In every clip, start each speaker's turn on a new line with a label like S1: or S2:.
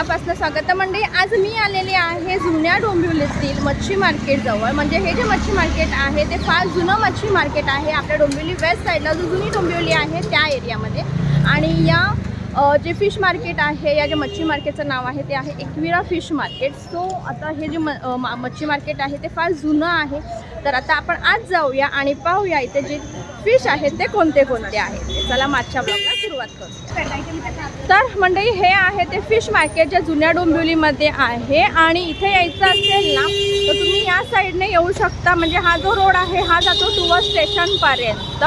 S1: मनापासून स्वागत मंडळी आज मी आलेले आहे जुन्या डोंबिवलीतील मच्छी मार्केट जवळ. म्हणजे हे जे मच्छी मार्केट आहे ते फार जुनं मच्छी मार्केट आहे. आपल्या डोंबिवली वेस्ट साईडला जो जुनी डोंबिवली आहे त्या एरियामध्ये आणि या जे फिश मार्केट आहे या जे मच्छी मार्केटचं नाव आहे ते आहे एकविरा फिश मार्केट सो आता हे जे म मा- मच्छी मार्केट आहे ते फार जुनं आहे. तर आता आपण आज जाऊया आणि पाहूया इथे जे फिश आहेत ते कोणते कोणते आहेत. चला मागच्या ब्लॉगला सुरुवात तर मंडळी हे आहे ते फिश मार्केट जे जुन्या डोंबिवलीमध्ये आहे आणि इथे यायचं असेल ना तर तुम्ही या साईडने येऊ शकता. म्हणजे हा जो रोड आहे हा जातो टुवर स्टेशनपर्यंत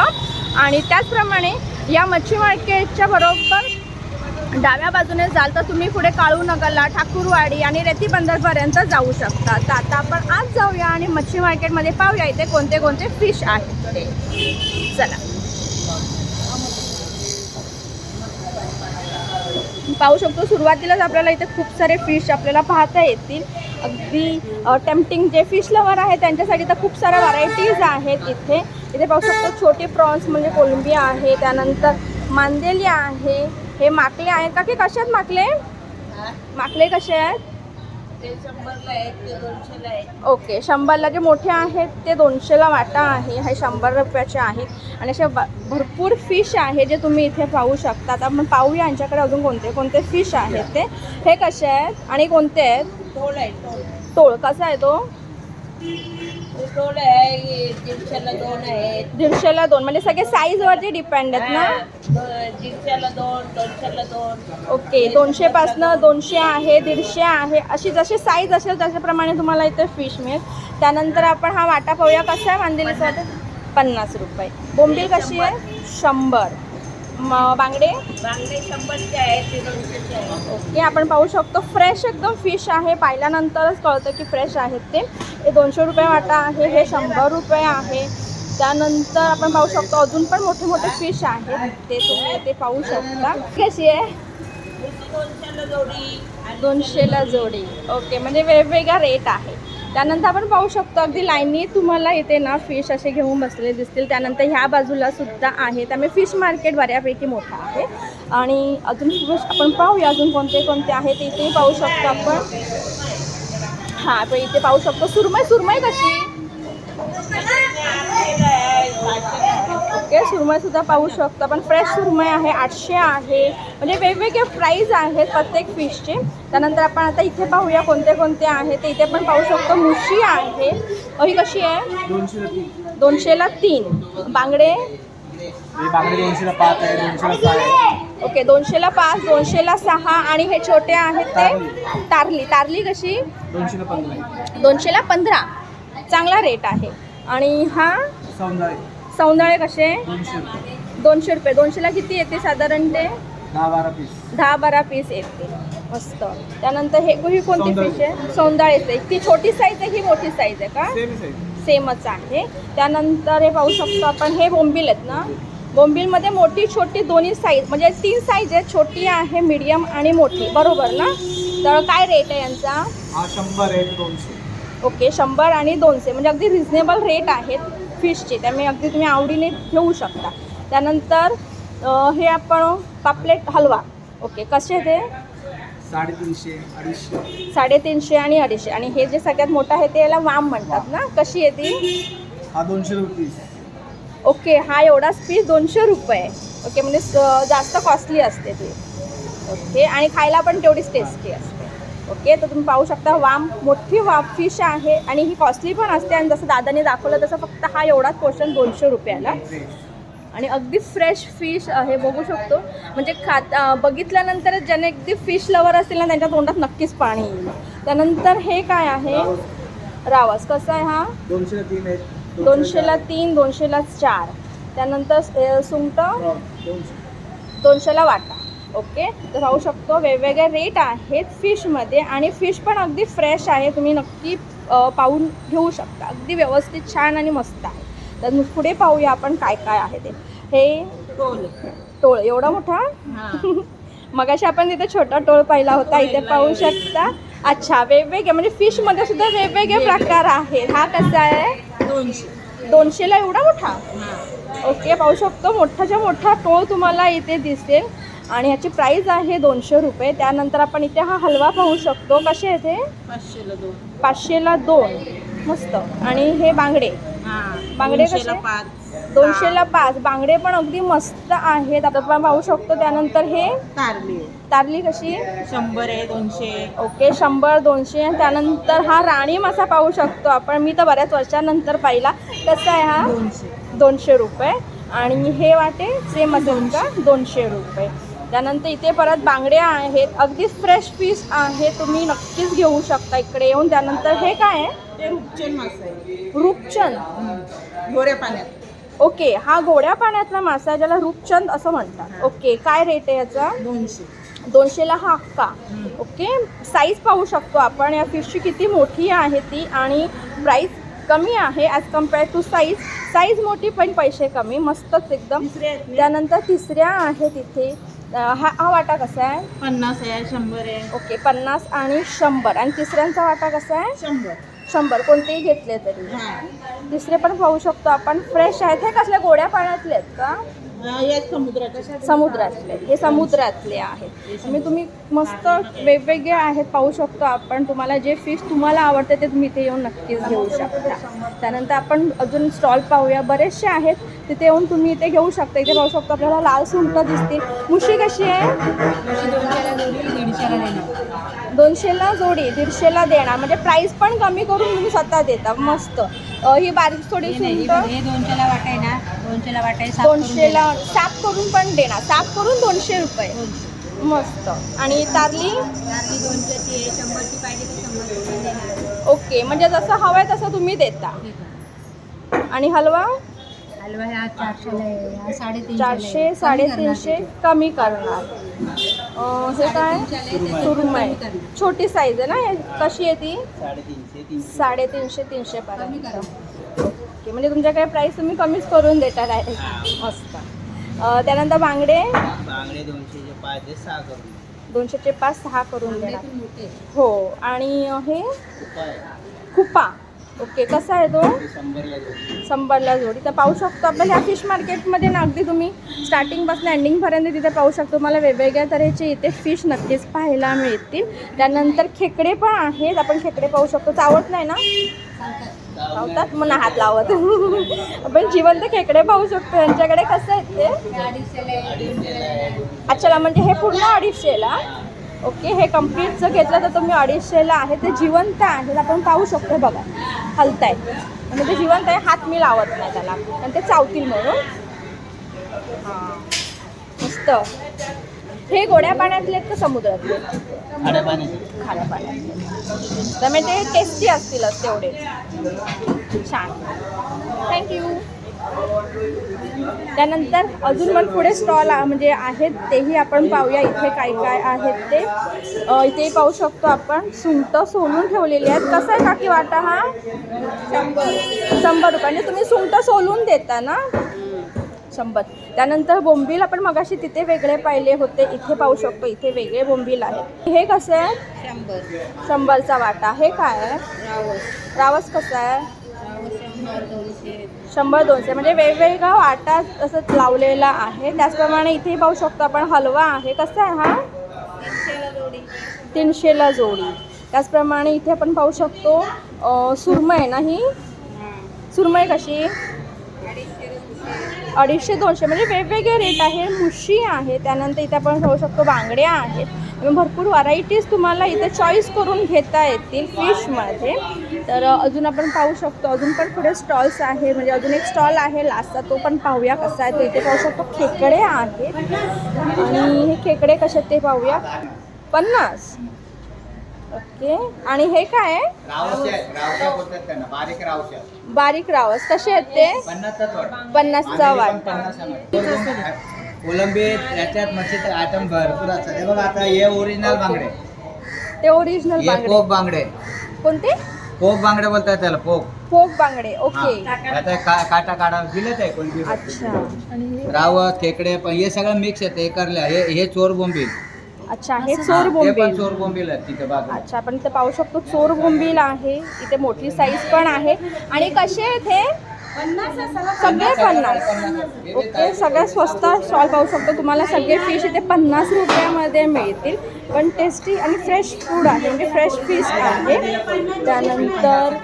S1: आणि त्याचप्रमाणे या मच्छी मार्केटच्या बरोबर डाव्या बाजूने जाल तर तुम्ही पुढे काळू नगरला ठाकूरवाडी आणि रेती बंदरपर्यंत जाऊ शकता. तर आता आपण आज जाऊया आणि मच्छी मार्केटमध्ये पाहूया इथे कोणते कोणते फिश आहेत चला. पाहू शकतो. सुरुवातीलाच आपल्याला इथे खूप सारे फिश आपल्याला पाहता येतील. अगदी टेम्पटिंग जे फिश लवर आहे त्यांच्यासाठी तर खूप साऱ्या व्हरायटीज आहेत इथे. इथे पाहू शकतो छोटे प्रॉन्स म्हणजे कोलंबिया आहे त्यानंतर मांदेली आहे हे माकले आहेत. का की कसे आहेत माकले माकले कसे आहेत? ओके शंभरला जे मोठे आहेत ते दोनशेला वाटा आहे हे शंभर रुपयाचे आहेत. आणि असे भरपूर फिश आहे जे तुम्ही इथे पाहू शकता. आता आपण पाहूया यांच्याकडे अजून कोणते कोणते फिश आहेत ते. हे कसे आहेत आणि कोणते आहेत?
S2: टोळ आहे टोळ
S1: टोळ कसा आहे तो?
S2: आहे दीडशेला दोन आहेत.
S1: दीडशेला दोन म्हणजे सगळे साईजवरती डिपेंड आहेत ना?
S2: हा, दीडशेला दोन दोनशेला दोन.
S1: ओके दोनशेपासनं दोनशे आहे दीडशे आहे अशी जशी साईज असेल त्याच्याप्रमाणे तुम्हाला इथे फिश मिळेल. त्यानंतर आपण हा वाटा पाहूया कसा आहे मांदेलीचा वाटा? पन्नास रुपये. बोंबील कशी आहे? शंभर. बांगडे?
S2: बांगडे शंभरचे आहेत
S1: ओके आपण पाहू शकतो फ्रेश एकदम फिश आहे. पाहिल्यानंतरच कळतं की फ्रेश आहेत ते. हे दोनशे रुपये वाटा आहे हे शंभर रुपये आहे. त्यानंतर आपण पाहू शकतो अजून पण मोठे मोठे फिश आहेत. ते तुम्ही ते पाहू शकता. कशी आहे?
S2: दोनशेला जोडी
S1: ओके म्हणजे वेगवेगळा रेट आहे. त्यानंतर आपण पाहू शकतो अगदी लाईनी तुम्हाला इथे ना फिश असे घेऊन बसलेले दिसतील. त्यानंतर ह्या बाजूला सुद्धा आहे. त्यामुळे फिश मार्केट बऱ्यापैकी मोठं आहे. आणि अजून फिश आपण पाहूया अजून कोणते कोणते आहेत इथेही पाहू शकतो आपण. हां पण इथे पाहू शकतो. सुरमई सुरमई कशी
S2: आठशेला आहे सहाशेला आहे
S1: ओके सुरमई सुद्धा पाहू शकतो. आपण फ्रेश सुरमई आहे आठशे आहे. म्हणजे वेगवेगळे प्राईज आहेत प्रत्येक फिशचे त्यानंतर आपण आता इथे पाहूया कोणते कोणते आहे ते इथे पण पाहू शकतो. मुशी आहे. ही कशी आहे?
S3: दोनशेला तीन.
S1: बांगडे? ओके दोनशेला पाच दोनशेला सहा आणि हे छोटे आहेत ते तारली. तारली. कशी?
S3: दोनशेला पंधरा
S1: चांगला रेट आहे. आणि हा?
S3: सौंदाळे
S1: सौंदळे कसे?
S3: दोनशे रुपये.
S1: दोनशे रुपये. दोनशेला किती येते साधारण ते?
S3: दहा बारा पीस
S1: दहा बारा पीस येते. मस्त. त्यानंतर हे ही कोणती. फिश आहे? सौंदाळीच आहे ती छोटी साईज आहे ही मोठी साईज आहे का?
S3: सेमच आहे
S1: आहे. त्यानंतर हे पाहू शकतो आपण. हे बोंबील आहेत ना? बोंबीलमध्ये मोठी छोटी दोन्ही साईज म्हणजे तीन साईज आहेत. छोटी आहे मीडियम आणि मोठी. बरोबर ना? तर काय रेट आहे यांचा?
S3: हा शंभर आहे दोनशे.
S1: ओके शंभर आणि दोनशे. म्हणजे अगदी रिझनेबल रेट आहेत फिशचे त्यामुळे अगदी तुम्ही आवडीने घेऊ शकता. त्यानंतर हे आपण पापलेट हलवा. ओके कसे ते
S3: साडेतीनशे अडीचशे.
S1: साडेतीनशे आणि अडीचशे. आणि हे जे सगळ्यात मोठं आहे ते याला वाम म्हणतात ना? कशी आहे ती?
S3: हा दोनशे रुपये
S1: ओके हा एवढाच पीस दोनशे रुपये. ओके म्हणजे जास्त कॉस्टली असते ती. ओके आणि खायला पण तेवढीच टेस्टी असते. ओके? तर तुम्ही पाहू शकता वाम मोठी वा फिश आहे आणि ही कॉस्टली पण असते आणि जसं दादाने दाखवलं तसं फक्त हा एवढाच पोर्शन दोनशे रुपयाला. आणि अगदी फ्रेश फिश आहे बघू शकतो. म्हणजे खात बघितल्यानंतर ज्याने अगदी फिश लवर असतील ना त्यांच्या तोंडात नक्कीच पाणी येईल. त्यानंतर हे काय आहे? रावस. कसं आहे हा?
S3: दोनशेला तीन
S1: दोनशेला तीन दोनशेला चार. त्यानंतर
S3: दोनशे.
S1: दोनशेला वाटा. ओके? तर पाहू शकतो वेगवेगळे रेट आहेत फिशमध्ये आणि फिश पण अगदी फ्रेश आहे. तुम्ही नक्की पाहून घेऊ शकता. अगदी व्यवस्थित छान आणि मस्त आहे. तर पुढे पाहूया आपण काय काय आहे ते. हे
S2: टोळ
S1: टोळ एवढा मोठा?
S2: हा.
S1: मगाशी आपण तिथे छोटा टोळ पाहिला होता. इथे पाहू शकता. अच्छा वेगवेगळे. म्हणजे फिशमध्ये सुद्धा वेगवेगळे प्रकार आहेत. हा कसा आहे?
S2: दोनशे.
S1: दोनशेला एवढा मोठा? ओके पाहू शकतो. मोठाच्या मोठा टोळ तुम्हाला इथे दिसेल. आणि ह्याची प्राईस आहे दोनशे रुपये. त्यानंतर आपण इथे हा हलवा पाहू शकतो. कसे आहे ते
S2: पाचशेला दोन.
S1: पाचशेला दोन. मस्त. आणि हे बांगडे.
S2: हा
S1: बांगडे कसे?
S2: पाच.
S1: दोनशेला पाच. बांगडे पण अगदी मस्त आहेत. आता आपण पाहू शकतो त्यानंतर हे
S2: कारली
S1: तारली कशी?
S2: शंभर आहे दोनशे.
S1: ओके शंभर दोनशे. आणि त्यानंतर हा राणी मासा पाहू शकतो आपण. मी तर बऱ्याच वर्षानंतर पाहिला. कसा आहे हा?
S2: दोनशे.
S1: दोनशे रुपये. आणि हे वाटे सेम असेल का? दोनशे रुपये. त्यानंतर इथे परत बांगडे आहेत. अगदी फ्रेश पीस आहे. तुम्ही नक्कीच घेऊ शकता इकडे येऊन. त्यानंतर हे काय आहे?
S2: ते रुपचन मासा आहे.
S1: रूपचंद.
S2: गोऱ्या पाण्यात.
S1: ओके. हा गोड्या पाण्यातला मासा आहे, ज्याला रूपचंद असं म्हणतात. ओके. काय रेट आहे याचा?
S2: दोनशे.
S1: दोनशेला हा अक्का ओके. साईज पाहू शकतो आपण. या फिशची किती मोठी आहे ती आणि प्राईस कमी आहे as compare to size size मोठी पण पैसे कमी. मस्तच एकदम.
S2: आहेत?
S1: त्यानंतर तिसऱ्या आहे तिथे अं, हा हा वाटा कसा आहे?
S2: पन्नास आहे शंभर आहे.
S1: ओके पन्नास आणि शंभर. आणि तिसऱ्यांचा वाटा कसा आहे?
S2: शंभर.
S1: शंभर कोणतेही घेतले तरी. तिसरे पण पाहू शकतो आपण. फ्रेश आहेत. हे कसल्या गोड्या पाण्यातले आहेत का? समुद्रातले. हे समुद्रातले आहेत. मी तुम्ही मस्त वेगवेगळे आहेत. पाहू शकतो आपण. तुम्हाला जे फिश तुम्हाला आवडते ते तुम्ही इथे येऊन नक्कीच घेऊ शकता. त्यानंतर आपण अजून स्टॉल पाहूया. बरेचसे आहेत. तिथे येऊन तुम्ही इथे घेऊ शकता. इथे पाहू शकतो आपल्याला लाल सुंठ दिसतील. मुशी कशी आहे? दोनशेला जोडी दीडशेला देणार. म्हणजे प्राईस पण कमी करून तुम्ही स्वतः देता. मस्त. अं, ही बारीक थोडी
S2: हे दोनशेला वाटाय ना दोनशेला वाटाय
S1: दोनशेला साफ करून पण देणार. साफ करून दोनशे रुपये. मस्त. आणि तारली?
S2: दोनशेची आहे शंभरची पाहिजे तर शंभर
S1: ओके. म्हणजे जसं हवं आहे तसं तुम्ही देता. आणि हलवा?
S2: हलवा हा चारशेला आहे हा साडेतीनशे
S1: चारशे साडेतीनशे कमी करणार. हे काय? सुरमई. छोटी साईज आहे ना? कशी आहे ती?
S3: साडेतीनशे तीनशे
S1: पर्यंत. ओके म्हणजे तुमच्याकडे प्राईस तुम्ही कमीच करून देता डायरेक्ट मस्त. त्यानंतर बांगडे?
S3: बांगडे दोनशेचे पाच सहा करून.
S1: दोनशेचे पाच सहा करून देणार. हो आणि हे? खुपा ओके कसा आहे तो?
S3: शंभरला
S1: जोडी. तर पाहू शकतो आपल्याला ह्या फिश मार्केटमध्ये ना अगदी तुम्ही स्टार्टिंगपासून एंडिंगपर्यंत तिथे पाहू शकतो. मला वेगवेगळ्या तऱ्हेचे इथे फिश नक्कीच पाहायला मिळतील. त्यानंतर खेकडे पण आहेत. आपण खेकडे पाहू शकतो. चावत नाही ना? चावतात. मग नाही हात लावत. आपण जिवंत खेकडे पाहू शकतो. यांच्याकडे कसं आहेत ते? अच्छा म्हणजे हे पूर्ण अडीचशेला? ओके हे कंप्लीट जर घेतलं तर तुम्ही अडीचशेला आहे ते जिवंत आहेत. आपण पाहू शकतो बघा हलताय. म्हणजे ते जिवंत आहे हात मी लावत नाही त्याला. आणि ते चावतील म्हणून. हां. मस्त. हे गोड्या पाण्यातले आहेत का समुद्रातले?
S3: खाड्या
S1: खाऱ्या पाण्यातले. त्यामुळे ते टेस्टी असतीलच तेवढे. छान. थँक्यू त्यानंतर अजून पण पुढे स्टॉल म्हणजे आहेत तेही आपण पाहूया इथे काय काय आहेत ते. इथेही पाहू शकतो आपण. सुंट सोलून ठेवलेली आहेत. कसा आहे काकी वाटा हा? शंभर. शंभर रुपये म्हणजे तुम्ही सुंट सोलून देता ना? शंभर. त्यानंतर बोंबील आपण मगाशी तिथे वेगळे पाहिले होते. इथे पाहू शकतो. इथे वेगळे बोंबील आहेत. हे कसं आहे?
S2: शंभर.
S1: शंभरचा वाटा. हे काय आहे?
S2: रावस.
S1: रावस कसा आहे?
S2: शंभर दोनशे.
S1: म्हणजे वेगवेगळा वाटा असं लावलेला आहे. त्याचप्रमाणे इथे पाहू शकतो आपण हलवा आहे. कसा आहे हा?
S2: तीनशेला जोडी.
S1: तीनशेला जोडी त्याचप्रमाणे इथे आपण पाहू शकतो सुरमय ना ही? सुरमय कशी? अडीचशे दोनशे. म्हणजे वेगवेगळे रेट आहे. मुशी आहे. त्यानंतर इथे आपण पाहू शकतो बांगड्या आहेत. भरपूर व्हरायटीज तुम्हाला इथे चॉईस करून घेता येतील फिशमध्ये तर अजून आपण पाहू शकतो अजून पण पुढे स्टॉल्स आहे म्हणजे अजून एक स्टॉल आहे लास्टचा तो पण पाहूया कसा आहे. तो इथे पाहू शकतो खेकडे आहेत. आणि हे खेकडे कसे ते पाहूया. पन्नास. ओके. आणि हे काय आहे?
S3: बारीक
S1: रावस. कसे आहेत ते? पन्नासचा वाट.
S3: पन्नास कोलंबी त्याच्यात मच्छीचे आयटम भरपूर असतात. हे बघा आता हे ओरिजिनल बांगडे.
S1: ते ओरिजिनल
S3: हे
S1: बांगडे.
S3: पोक बांगडे.
S1: कोणते?
S3: पोक बांगडे बोलतात त्याला पोक
S1: फोक बांगडे
S3: हा.
S1: ओके.
S3: आता का- काटा काढा दिलेच आहे कोलंबी
S1: अच्छा. आणि हे-
S3: रावस खेकडे पण हे सगळं मिक्स आहे हे करल्या हे हे चोर बोंबील.
S1: अच्छा हे
S3: हा,
S1: चोर
S3: ते पण
S1: बोंबील.
S3: चोर बोंबील आहेत तिथे बाजूला.
S1: अच्छा आपण इथे पाहू शकतो चोर बोंबील आहे. इथे मोठी साईज पण आहे. आणि कसे आहेत हे? सगळे पन्नास ओके सगळ्यात स्वस्त स्टॉल पाहू शकतो तुम्हाला सगळे फिश इथे पन्नास रुपयामध्ये मिळतील पण टेस्टी आणि फ्रेश फूड आहे म्हणजे फ्रेश फिश आहे त्यानंतर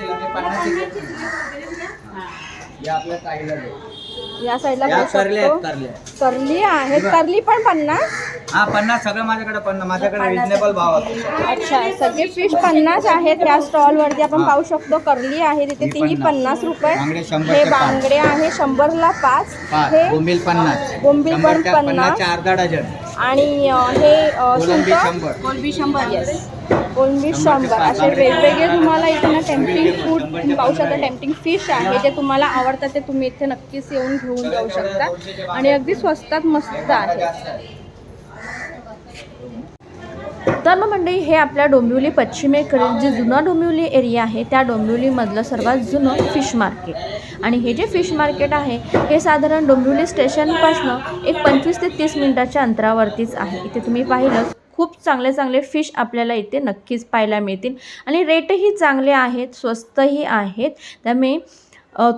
S3: या
S1: साईडला
S3: या करले आहेत
S1: शकतो.
S3: करले
S1: करली आहेत करली पण पन्नास.
S3: हा पन्नास सगळं माझ्याकडे पन्नास. माझ्याकडे रिजनेबल भाव असतो.
S1: अच्छा सगळे फिश पन्नास आहेत या स्टॉलवरती आपण पाहू शकतो करली आहे तिथे.
S3: ही पन्नास.
S1: पन्नास रुपये.
S3: शंभर
S1: हे
S3: ते पाच.
S1: बांगडे आहे शंभरला पाच.
S3: पाच.
S1: हे
S3: बोंबील पन्नास.
S1: बोंबील पण
S3: शंभरच्या
S1: पन्नास.
S3: पन्नासच्या अर्धा डझन.
S1: आणि अ, हे अ,
S3: कोलंबी
S1: सुंठ
S3: शंभर.
S2: कोलबी शंभर
S1: येस कोलंबी
S3: शंभर.
S1: असे. वेगवेगळे तुम्हाला इथे ना टेम्पिंग फूड पाहू शकता. टेम्पिंग फिश आहे जे तुम्हाला आवडतात ते तुम्ही इथे नक्कीच येऊन घेऊन जाऊ शकता. आणि अगदी स्वस्तात मस्त आहे. तर मग मंडळी हे आपल्या डोंबिवली पश्चिमेकडील जे जुना डोंबिवली एरिया आहे त्या डोंबिवलीमधलं सर्वात जुनं फिश मार्केट आणि हे जे फिश मार्केट आहे हे साधारण डोंबिवली स्टेशनपासनं एक पंचवीस ते तीस मिनिटाच्या अंतरावरतीच आहे. इथे तुम्ही पाहिलं खूप चांगले चांगले फिश आपल्याला इथे नक्कीच पाहायला मिळतील. आणि रेटही चांगले आहेत स्वस्तही आहेत. त्यामुळे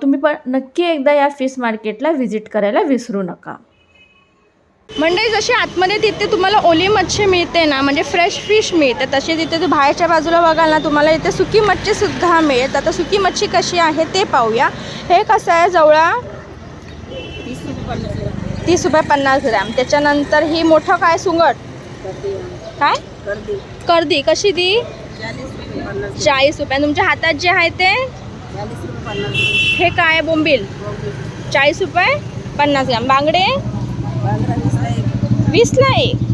S1: तुम्ही पण नक्की एकदा या फिश मार्केटला व्हिजिट करायला विसरू नका. म्हणजे जशी आतमध्ये तिथे तुम्हाला ओली मच्छी मिळते ना म्हणजे फ्रेश फिश मिळते तशी तिथे तू बाहेरच्या बाजूला बघाल ना तुम्हाला इथे सुकी मच्छीसुद्धा मिळेल. आता सुकी मच्छी कशी आहे ते पाहूया. हे कसं आहे जवळा?
S2: तीस रुपये पन्नास
S1: तीस रुपये पन्नास ग्रॅम. त्याच्यानंतर ही मोठं काय सुंगट? काय? कर्दी कशी दी
S2: चाळीस रुपये
S1: तुमच्या हातात जे आहे ते? हे काय बोंबील. चाळीस रुपये पन्नास ग्रॅम. बांगडे?
S2: वीसला एक.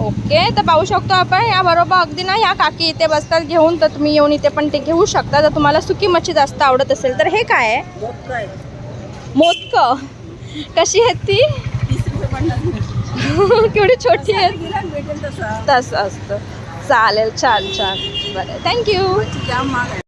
S1: ओके. तर पाहू शकतो आपण. या बरोबर अगदी ना ह्या काकी इथे बसतात घेऊन तर तुम्ही येऊन इथे पण ते घेऊ शकता. जर तुम्हाला सुकी मच्छी जास्त आवडत असेल तर हे काय मोदक कशी आहे ती? केवढी छोटी आहे
S2: तसं.
S1: असतं. चालेल छान छान. बरं थँक्यू
S2: मच्छी जाम महाग आहे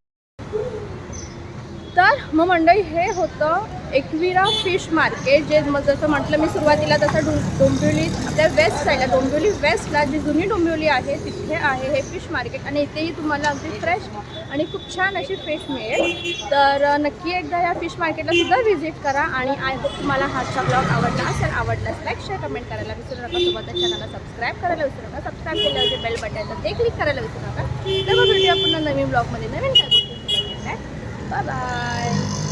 S1: तर मग मंडळी हे होतं एकविरा फिश मार्केट जे मग जसं म्हटलं मी सुरुवातीला तसं डो डोंबिवली आपल्या वेस्ट साईडला डोंबिवली वेस्टला जी जुनी डोंबिवली आहे तिथे आहे हे फिश मार्केट. आणि इथेही तुम्हाला अगदी फ्रेश आणि खूप छान अशी फिश मिळेल. तर नक्की एकदा या फिश मार्केटला सुद्धा व्हिजिट करा आणि आय होप तुम्हाला हाचा ब्लॉग आवडला असेल आवडल्यास लाईक शेअर कमेंट करायला विसरू नका. सोबतच चॅनलला सबस्क्राईब करायला विसरू नका. सबस्क्राईब केल्यावर जे बेल बटन आहे ते क्लिक करायला विसरू नका. तर मग भेटूया पुन्हा नवीन ब्लॉगमध्ये नवीन 拜拜。